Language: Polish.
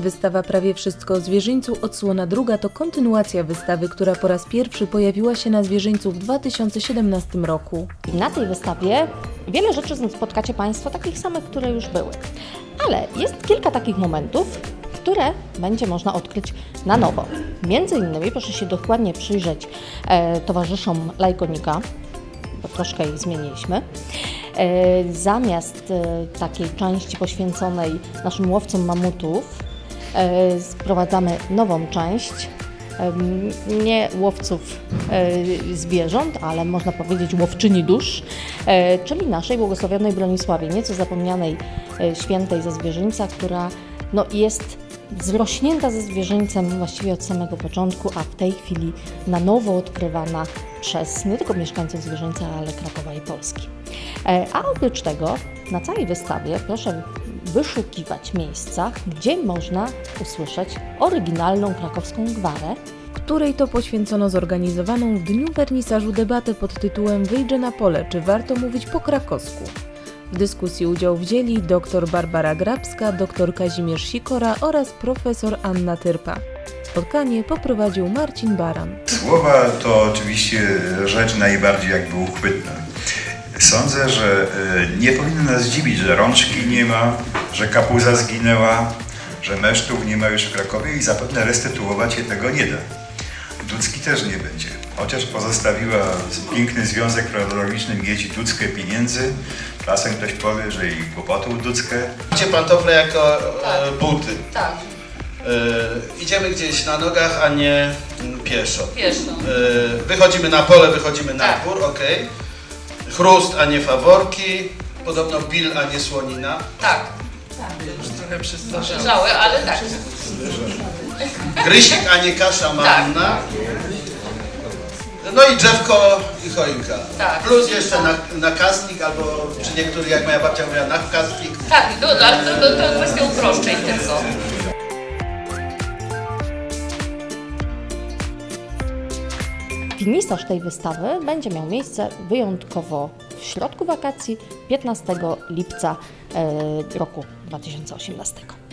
Wystawa Prawie Wszystko o Zwierzyńcu, odsłona druga to kontynuacja wystawy, która po raz pierwszy pojawiła się na Zwierzyńcu w 2017 roku. Na tej wystawie wiele rzeczy spotkacie Państwo takich samych, które już były. Ale jest kilka takich momentów, które będzie można odkryć na nowo. Między innymi proszę się dokładnie przyjrzeć e, towarzyszom Lajkonika, bo troszkę ich zmieniliśmy. E, zamiast e, takiej części poświęconej naszym łowcom mamutów, sprowadzamy nową część em, nie łowców e, zwierząt, ale można powiedzieć łowczyni dusz, e, czyli naszej błogosławionej Bronisławie, nieco zapomnianej e, świętej ze zwierzyńca, która no, jest zrośnięta ze zwierzyńcem właściwie od samego początku, a w tej chwili na nowo odkrywana przez nie tylko mieszkańców zwierzyńca, ale Krakowa i Polski. E, A oprócz tego na całej wystawie proszę wyszukiwać miejsca, gdzie można usłyszeć oryginalną krakowską gwarę, której to poświęcono zorganizowaną w dniu wernisażu debatę pod tytułem Wyjdzie na pole, czy warto mówić po krakowsku. W dyskusji udział wzięli dr Barbara Grabska, dr Kazimierz Sikora oraz profesor Anna Tyrpa. Spotkanie poprowadził Marcin Baran. Słowa to oczywiście rzecz najbardziej jakby uchwytna. Sądzę, że e, nie powinno nas dziwić, że rączki nie ma, że kapuza zginęła, że mesztów nie ma już w Krakowie i zapewne restytuować się tego nie da. Dudzki też nie będzie. Chociaż pozostawiła piękny związek chronologiczny Miedzi Dudzkę pieniędzy. Czasem ktoś powie, że i kłopotów Dudzkę. Macie pantofle jako e, buty. Tak, E, idziemy gdzieś na nogach, a nie pieszo. pieszo. E, wychodzimy na pole, wychodzimy na Tak. dwór, ok. Chrust, a nie faworki. Podobno bil, a nie słonina. Tak. Żały, ale tak. Grysik, a nie kasza manna. Tak. No i drzewko i choinka. Tak. Plus jeszcze na, nakaznik, albo przy niektórych, jak moja babcia mówiła, nakaznik. Tak, no, ale to, to, to kwestia uproszczeń tylko. Finisaż tej wystawy będzie miał miejsce wyjątkowo w środku wakacji 15 lipca e, roku 2018.